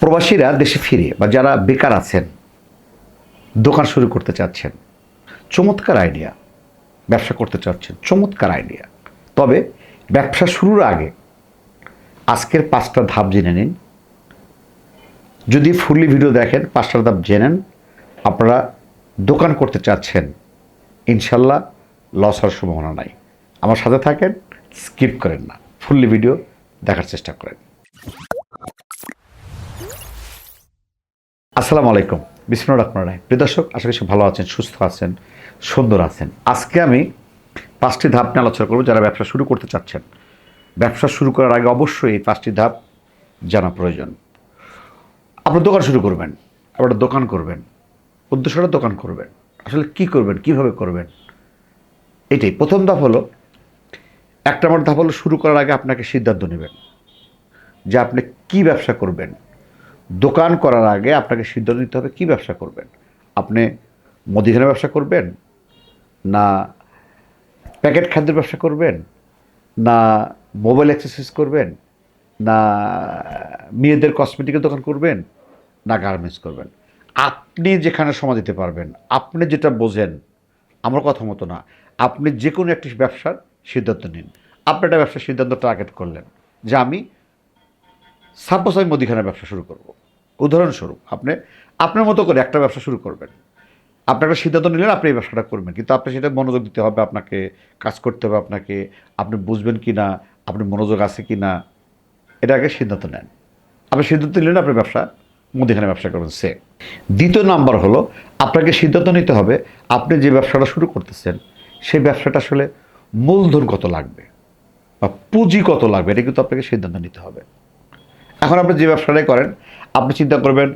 প্রবাসীরা দেশে ফিরে বা যারা বেকার আছেন, দোকান শুরু করতে চাচ্ছেন, চমৎকার আইডিয়া ব্যবসা করতে চাচ্ছেন, চমৎকার আইডিয়া তবে ব্যবসা শুরুর আগে আজকের পাঁচটা ধাপ জেনে নিন। যদি ফুললি ভিডিও দেখেন, পাঁচটা ধাপ জেনেন আপনারা দোকান করতে চাচ্ছেন, ইনশাল্লাহ লস হওয়ার সম্ভাবনা নাই। আমার সাথে থাকেন স্কিপ করেন না। ফুললি ভিডিও দেখার চেষ্টা করেন। আসসালামু আলাইকুম। বিষ্ণু রহমান রায় প্রিয় দর্শক, আশা করি ভালো আছেন, সুস্থ আছেন, সুন্দর আছেন। আজকে আমি পাঁচটি ধাপ নিয়ে আলোচনা করব যারা ব্যবসা শুরু করতে চাচ্ছেন। ব্যবসা শুরু করার আগে অবশ্যই এই পাঁচটি ধাপ জানা প্রয়োজন। আপনার দোকান শুরু করবেন, আপনার দোকান করবেন, উদ্দেশ্যটা দোকান করবেন। আসলে কি করবেন, কীভাবে করবেন? এটাই। প্রথম ধাপ হলো, একটা নম্বর ধাপ হলো শুরু করার আগে আপনাকে সিদ্ধান্ত নেবেন যে আপনি কি ব্যবসা করবেন। দোকান করার আগে আপনাকে সিদ্ধান্ত নিতে হবে কী ব্যবসা করবেন। আপনি মুদিখানা ব্যবসা করবেন? না প্যাকেট খাদ্যের ব্যবসা করবেন? না মোবাইল এক্সারসাইজ করবেন? না মেয়েদের কসমেটিকের দোকান করবেন? না গার্মেন্টস করবেন। আপনি যেখানে সময় দিতে পারবেন, আপনি যেটা বোঝেন, আমার কথা মতো না, আপনি যে কোনো একটি ব্যবসার সিদ্ধান্ত নিন। আপনি একটা ব্যবসার সিদ্ধান্ত টার্গেট করলেন যে আমি সাপোজ আমি মুদিখানার ব্যবসা শুরু করব। উদাহরণস্বরূপ, আপনি, আপনার মতো করে একটা ব্যবসা শুরু করবেন। আপনি একটা সিদ্ধান্ত নিলেন, আপনি এই ব্যবসাটা করবেন। কিন্তু আপনি সেটা মনোযোগ দিতে হবে, আপনাকে কাজ করতে হবে আপনাকে, আপনি বুঝবেন কি না আপনি মনোযোগ আছে কি না এটা আগে সিদ্ধান্ত নেন। আপনি সিদ্ধান্ত নিলেন, আপনি ব্যবসা মুদিখানা ব্যবসা করবেন সে দ্বিতীয় নাম্বার হলো, আপনাকে সিদ্ধান্ত নিতে হবে, আপনি যে ব্যবসাটা শুরু করতেছেন, সেই ব্যবসাটা আসলে মূলধন কত লাগবে? বা পুঁজি কত লাগবে? এটা কিন্তু আপনাকে সিদ্ধান্ত নিতে হবে। এখন আপনি যে ব্যবসাটাই করেন, আপনি চিন্তা করবেন,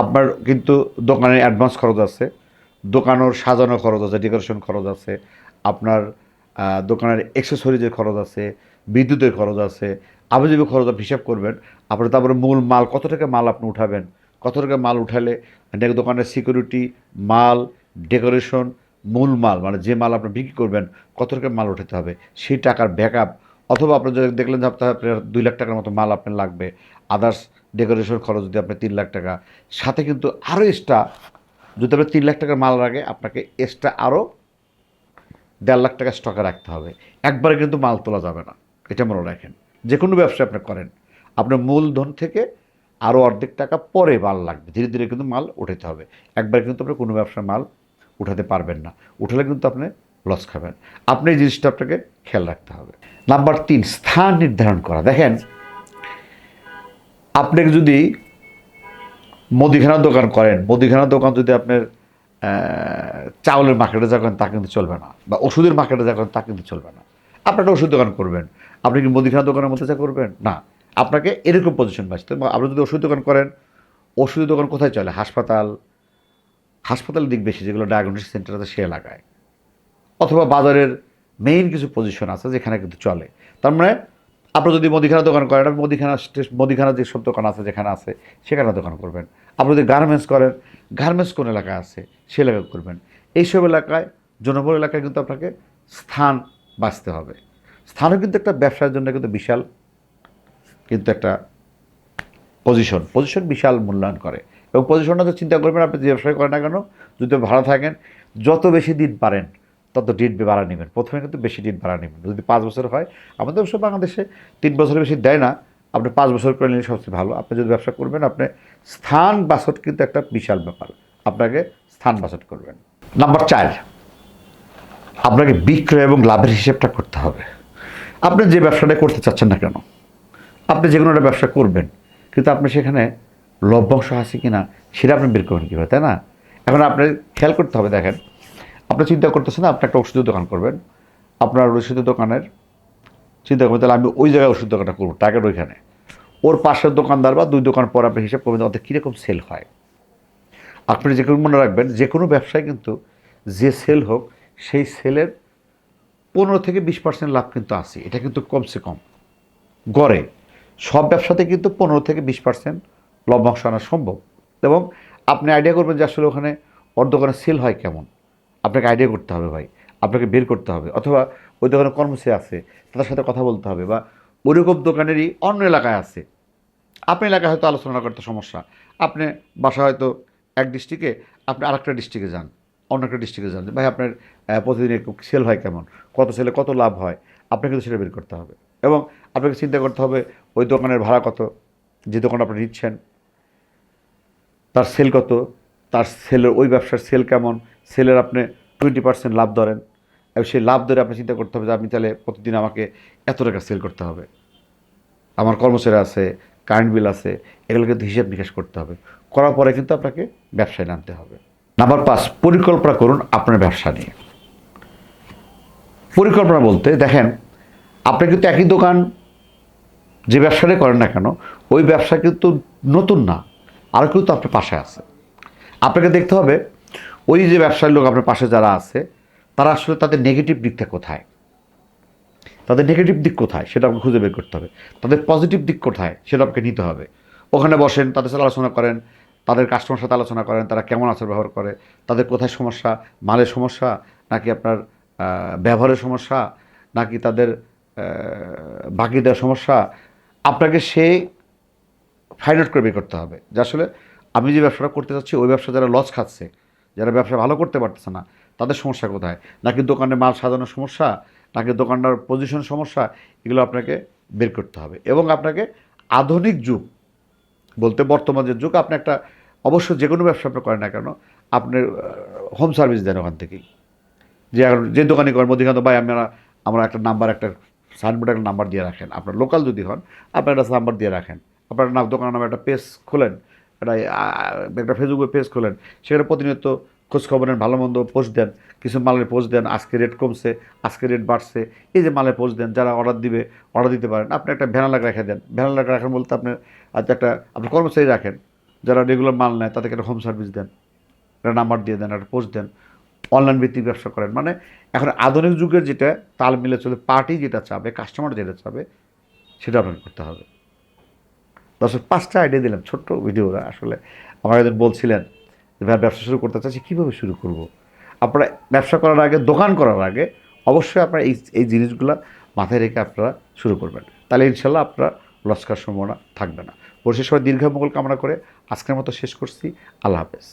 আপনার কিন্তু দোকানে অ্যাডভান্স খরচ আছে, দোকানের সাজানো খরচ আছে ডেকোরেশন খরচ আছে, আপনার দোকানের এক্সেসরিজের খরচ আছে, বিদ্যুতের খরচ আছে আবজীবী খরচ আপনি হিসাব করবেন আপনি তারপরে মূল মাল, কত টাকা মাল আপনি উঠাবেন, কত টাকা মাল উঠালে দোকানের সিকিউরিটি মাল ডেকোরেশন মূল মাল মানে যে মাল আপনি বিক্রি করবেন, কত টাকা মাল উঠাতে হবে, সেই টাকার ব্যাকআপ অথবা আপনি যদি দেখলেন যে আপনার আপনার দুই লাখ টাকার মতো মাল আপনার লাগবে আদার্স ডেকোরেশন খরচ যদি আপনার তিন লাখ টাকা, সাথে কিন্তু আরও এক্সট্রা যদি আপনার তিন লাখ টাকার মাল লাগে, আপনাকে এক্সট্রা আরও দেড় লাখ টাকা স্টকে রাখতে হবে। একবারে কিন্তু মাল তোলা যাবে না। এটা মনে রাখেন। যে কোনো ব্যবসা আপনি করেন। আপনার মূলধন থেকে আরও অর্ধেক টাকা পরে মাল লাগবে। ধীরে ধীরে কিন্তু মাল উঠাতে হবে। একবার কিন্তু আপনি কোনো ব্যবসার মাল উঠাতে পারবেন না। উঠালে কিন্তু আপনি লস খাবেন। আপনি এই জিনিসটা আপনাকে খেয়াল রাখতে হবে। নাম্বার তিন, স্থান নির্ধারণ করা। দেখেন, আপনি যদি মুদিখানার দোকান করেন, মুদিখানার দোকান যদি আপনার চাউলের মার্কেটে যা করেন তা কিন্তু চলবে না। বা ওষুধের মার্কেটে যা করেন তা কিন্তু চলবে না। আপনি একটা ওষুধ দোকান করবেন। আপনি কি মুদিখানা দোকানের মধ্যে যা করবেন? না। আপনাকে এরকম পজিশন বাঁচতে। আপনি যদি ওষুধ দোকান করেন, ওষুধের দোকান কোথায় চলে? হাসপাতাল। হাসপাতালের দিক বেশি, যেগুলো ডায়াগনোস্টিক সেন্টার আছে, সে এলাকায়। অথবা বাজারের মেইন কিছু পজিশন আছে যেখানে কিন্তু চলে। তার মানে আপনি যদি মুদিখানা দোকান করেন মুদিখানা মুদিখানা যেসব দোকান আছে যেখানে আছে, সেখানে দোকান করবেন। আপনি যদি গার্মেন্টস করেন গার্মেন্টস কোন এলাকায় আছে সে এলাকায় করবেন। এইসব এলাকায় জনবল এলাকায় কিন্তু আপনাকে স্থান বাঁচতে হবে। স্থানও কিন্তু একটা ব্যবসার জন্য কিন্তু বিশাল, কিন্তু একটা পজিশন পজিশন বিশাল মূল্যায়ন করে। এবং পজিশনটা তো চিন্তা করবেন, আপনি যে ব্যবসায় করেন না কেন, যদি ভাড়া থাকেন, যত বেশি দিন পারেন তত ডিট ভাড়া নেবেন। প্রথমে কিন্তু বেশি ডিট ভাড়া নেবেন। যদি পাঁচ বছর হয়, আমাদের অবশ্য বাংলাদেশে তিন বছরের বেশি দেয় না। আপনি পাঁচ বছর করে নিলে সবচেয়ে ভালো। আপনি যদি ব্যবসা করবেন, আপনি স্থান বাসট কিন্তু একটা বিশাল ব্যাপার। আপনাকে স্থান বাসট করবেন। নাম্বার চার, আপনাকে বিক্রয় এবং লাভের হিসেবটা করতে হবে। আপনি যে ব্যবসাটা করতে চাচ্ছেন না কেন, আপনি যে কোনো একটা ব্যবসা করবেন, কিন্তু আপনি সেখানে লভ্যাংশ আছে কি না সেটা আপনি বের করবেন কীভাবে, তাই না? এখন আপনার খেয়াল করতে হবে, দেখেন আপনি চিন্তা করতেছেন, আপনি একটা ওষুধের দোকান করবেন। আপনার ওষুধের দোকানের, চিন্তা করবেন, তাহলে আমি ওই জায়গায় ওষুধ দোকানটা করব টার্গেট ওইখানে। ওর পাশের দোকানদার বা দুই দোকান পর আপনি হিসাব করবেন ওদের কীরকম সেল হয়। আপনি যে কোনো মনে রাখবেন, যে কোনো ব্যবসায় কিন্তু যে সেল হোক, সেই সেলের পনেরো থেকে বিশ পার্সেন্ট লাভ কিন্তু আছে। এটা কিন্তু কমসে কম। গড়ে। সব ব্যবসাতে কিন্তু পনেরো থেকে বিশ পার্সেন্ট লভ্যাংশ আনা সম্ভব। এবং আপনি আইডিয়া করবেন যে আসলে ওখানে ওর সেল হয় কেমন। আপনাকে আইডিয়া করতে হবে ভাই, আপনাকে বের করতে হবে। অথবা ওই দোকানে কর্মচারী আছে, তাদের সাথে কথা বলতে হবে বা ওইরকম দোকানেরই অন্য এলাকায় আছে। আপনি এলাকায় হয়তো আলোচনা করতে সমস্যা। আপনি বাসা হয়তো এক ডিস্ট্রিক্টে আপনি আরেকটা ডিস্ট্রিক্টে যান, অন্য একটা ডিস্ট্রিক্টে যান। ভাই, আপনার প্রতিদিন সেল হয় কেমন? কত সেলে কত লাভ হয়? আপনাকে তো সেটা বের করতে হবে। এবং আপনাকে চিন্তা করতে হবে ওই দোকানের ভাড়া কত? যে দোকান আপনি নিচ্ছেন, তার সেল কত? তার সেলের ওই ব্যবসার সেল কেমন? সেলের আপনি টোয়েন্টি পার্সেন্ট লাভ ধরেন সেই লাভ ধরে আপনি চিন্তা করতে হবে যে আমি তাহলে প্রতিদিন আমাকে এত টাকা সেল করতে হবে। আমার কর্মচারী আছে কারেন্ট বিল আছে, এগুলো কিন্তু হিসেব নিকাশ করতে হবে। করার পরে কিন্তু আপনাকে ব্যবসায় নামতে হবে। নাম্বার পাঁচ, পরিকল্পনা করুন আপনার ব্যবসা নিয়ে। পরিকল্পনা বলতে, দেখেন, আপনি কিন্তু একই দোকান যে ব্যবসাটাই করেন না কেন, ওই ব্যবসা কিন্তু নতুন না আরও কিন্তু আপনার পাশে আছে। আপনাকে দেখতে হবে ওই যে ব্যবসার লোক আপনার পাশে যারা আছে, তারা আসলে তাদের নেগেটিভ দিকটা কোথায়? তাদের নেগেটিভ দিক কোথায়? সেটা আপনাকে খুঁজে বের করতে হবে। তাদের পজিটিভ দিক কোথায়? সেটা আপনাকে নিতে হবে। ওখানে বসেন, তাদের সাথে আলোচনা করেন, তাদের কাস্টমার সাথে আলোচনা করেন, তারা কেমন আচার ব্যবহার করে, তাদের কোথায় সমস্যা? মালের সমস্যা? নাকি আপনার ব্যবহারের সমস্যা? নাকি তাদের বাকি দেওয়ার সমস্যা? আপনাকে সে ফাইন্ড আউট করে বের করতে হবে যে আসলে আমি যে ব্যবসাটা করতে চাচ্ছি, ওই ব্যবসা যারা লস খাচ্ছে যারা ব্যবসা ভালো করতে পারতেছে না, তাদের সমস্যা কোথায়? নাকি দোকানে মাল সাজানোর সমস্যা, নাকি দোকানটার পজিশন সমস্যা, এগুলো আপনাকে বের করতে হবে। এবং আপনাকে আধুনিক যুগ, বলতে বর্তমান যে যুগ, আপনি একটা, অবশ্য যে কোনো ব্যবসা আপনি করেন না কেন আপনি হোম সার্ভিস দেন ওখান থেকেই। যে যে দোকানে করেন মধ্যখানে ভাই আমরা আমরা একটা নাম্বার একটা সাইনবোর্ডে একটা নাম্বার দিয়ে রাখেন। আপনার লোকাল যদি হন, আপনার একটা নাম্বার দিয়ে রাখেন। আপনার নাম দোকানের নামে একটা পেজ খোলেন একটা একটা ফেসবুকে পেজ খোলেন। সেখানে প্রতিনিয়ত খোঁজ খবরের ভালো মন্দ পোস্ট দেন, কিছু মালের পোস্ট দেন, আজকে রেট কমছে, আজকে রেট বাড়ছে, এই যে মালের পোস্ট দেন, যারা অর্ডার দিবে অর্ডার দিতে পারেন। আপনি একটা ভ্যানালাগ রেখে দেন। ভ্যানালাগ রাখেন বলতে আপনি আচ্ছা একটা, আপনি কর্মচারী রাখেন, যারা রেগুলার মাল নেয়, তাদেরকে একটা হোম সার্ভিস দেন, একটা নাম্বার দিয়ে দেন, একটা পোস্ট দেন অনলাইন ভিত্তিক ব্যবসা করেন। মানে এখন আধুনিক যুগের যেটা, তাল মিলে চলে পার্টি যেটা চাবে কাস্টমার যেটা চাবে, সেটা আপনাকে করতে হবে। দর্শক, পাঁচটা আইডিয়া দিলাম, ছোট্ট ভিডিওরা আসলে। আমার একজন বলছিলেন যে, ভাই, ব্যবসা শুরু করতে চাইছি কীভাবে শুরু করব? আপনারা ব্যবসা করার আগে, দোকান করার আগে, অবশ্যই আপনারা এই এই জিনিসগুলো মাথায় রেখে আপনারা শুরু করবেন। তাহলে ইনশাল্লাহ আপনার লস্কার সম্ভাবনা থাকবে না। পরিশেষ দীর্ঘ মঙ্গল কামনা করে আজকের মতো শেষ করছি। আল্লাহ হাফেজ।